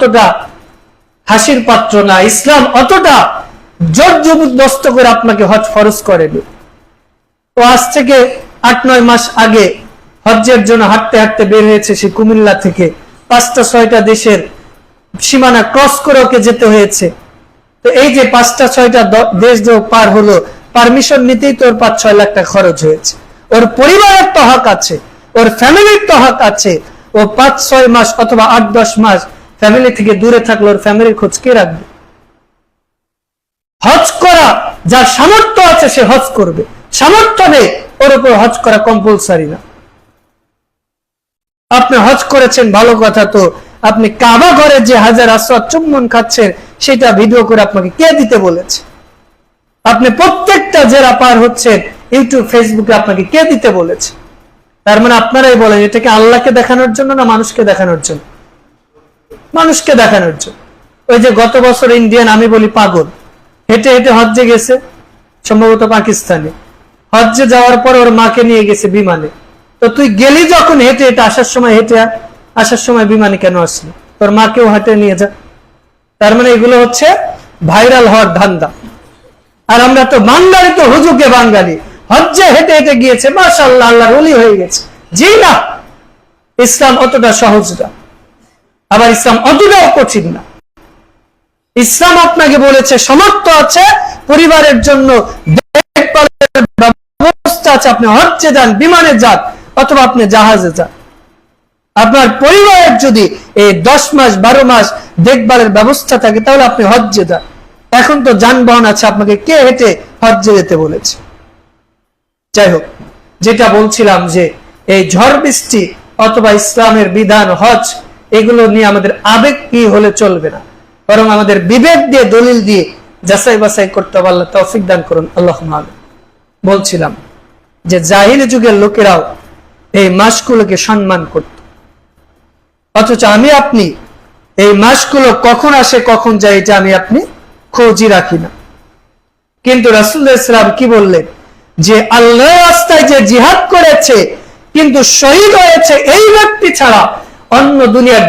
অতটা হাসির পাত্র না। ইসলাম অতটা জোর জবরদস্ত করে আপনাকে হজ ফরজ করেনি। তো আজ থেকে আট, নয় মাস আগে হজ্জের জন্য হাঁটতে হাঁটতে বের হয়েছে সে কুমিল্লা থেকে। পাঁচটা, ছয়টা দেশের সীমানা ক্রস করে ওকে যেতে হয়েছে। তো এই যে পাঁচটা, ছয়টা দেশ যে পার হলো পারমিশন নিতেই তোর পাঁচ, ছয় লাখ টাকা খরচ হয়েছে। ওর পরিবারের তো হক আছে, ওর ফ্যামিলির তো হক আছে। ও পাঁচ, ছয় মাস অথবা আট, দশ মাস ফ্যামিলি থেকে দূরে থাকলে ওর ফ্যামিলির খোঁজ কে রাখবে? হজ করা যার সামর্থ্য আছে, সে হজ করবে। সামর্থ্য নেই, ওর উপর হজ করা কম্পালসারি না। আপনি হজ করেছেন, ভালো কথা তো। আপনি কাবা ঘরে যে হাজার আসওয়াদ চুম্বন খাচ্ছেন, সেটা ভিডিও করে আপনাকে কে দিতে বলেছে? আপনি প্রত্যেকটা জেরা পার হচ্ছেন ইউটিউব ফেসবুকে আপনাকে কে দিতে বলেছে? তার মানে আপনারাই বলেন, এটাকে আল্লাহকে দেখানোর জন্য না মানুষকে দেখানোর জন্য? মানুষকে দেখানোর জন্য। ওই যে গত বছর ইন্ডিয়ান আমি বলি পাগল, হেঁটে হেঁটে হজ্জে গেছে, সম্ভবত পাকিস্তানে। হজ্জে যাওয়ার পর ওর মাকে নিয়ে গেছে বিমানে। তো তুই গেলি যখন হেঁটে হেঁটে, আসার সময় হেঁটে আসার সময় বিমানে কেন আসলি? তোর মাকেও হাঁটে নিয়ে যা। তার মানে এগুলো হচ্ছে ভাইরাল হওয়ার ধান্দা। আর আমরা তো বাঙালি তো হুজুকে বাঙালি। হজ্জে হেঁটে হেঁটে গিয়েছে মাশাল্লাহ আল্লাহর ওলি হয়ে গেছে। জি না, ইসলাম অতটা সহজ না। আবার ইসলাম অতটাও কঠিন না। ইসলাম আপনাকে বলেছে সমর্থ আছে, পরিবারের জন্য ব্যবস্থা আছে, আপনি হজ্জে যান, বিমানে যান, অথবা আপনি জাহাজে যান। আপনার পরিবারের যদি এই দশ মাস, বারো মাস দেখভালের ব্যবস্থা থাকে, তাহলে আপনি হজ্জে যান। এখন তো যানবাহন আছে, আপনাকে কে হেঁটে হজ্জে যেতে বলেছে? যাই হোক, যেটা বলছিলাম যে এই ঝড় বৃষ্টি অথবা ইসলামের বিধান হজ এগুলো নিয়ে আমাদের আবেগ কি হলে চলবে না? বরং আমাদের বিবেক দিয়ে, দলিল দিয়ে যাচাই বাছাই করতে হবে। আল্লাহ তৌফিক দান করুন। আল্লাহ বলছিলাম যে জাহিলি যুগের লোকেরাও এই মাসগুলোকে সম্মান করত। অথচ আমি আপনি, এই মাসগুলো কখন আসে, কখন যায়, এটা আমি আপনি খোঁজই রাখি না। কিন্তু রাসুল্লাহ ইসলাম কি বললেন? যে আল্লাহ রাস্তায় যে জিহাদ করেছে, কিন্তু শহীদ হয়েছে এই ব্যক্তি ছাড়া অন্য দুনিয়ার